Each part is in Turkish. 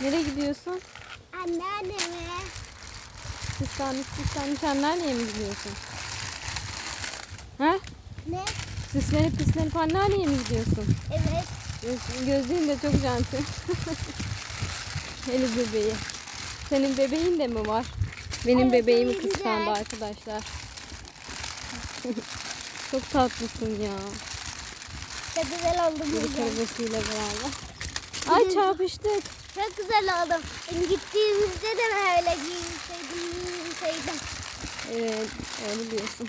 Nereye gidiyorsun? Anneanneme. Süslenmiş süslenmiş anneanneye mi gidiyorsun? Ha? Ne? Süslenip püslenip anneanneye mi gidiyorsun? Evet. Göz, gözlüğün de çok janti. Eli bebeği. Senin bebeğin de mi var? Benim Evet, bebeğimi kıskandı arkadaşlar. çok tatlısın ya. Çok güzel oldu Bir beraber. Ay çarpıştık. Çok güzel oldu. Gittiğimizde de böyle giyinseydim, giyinseydim. Evet öyle diyorsun.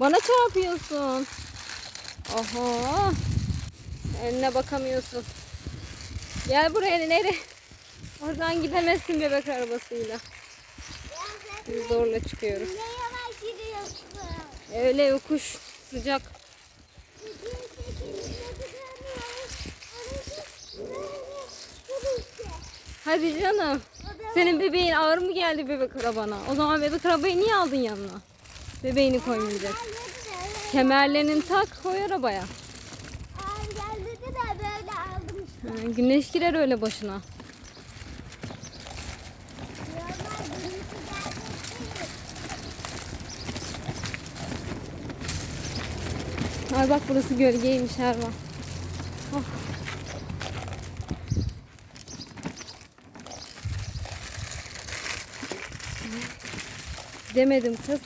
Bana çarpıyorsun. Oho. Eline bakamıyorsun. Gel buraya nereye? Oradan gidemezsin bebek arabasıyla. Biz zorla çıkıyoruz. Ne yavaş gidiyorsun? Öyle yokuş sıcak. Hadi canım. Senin bebeğin ağır mı geldi bebek arabana? O zaman bebek arabayı niye aldın yanına? Bebeğini koymayacak. Kemerlerini tak koy arabaya. Aa, gel dedi de böyle aldım işte. Güneş girer öyle başına. Ay bak burası gölgeymiş Erva. Oh. Demedim kız.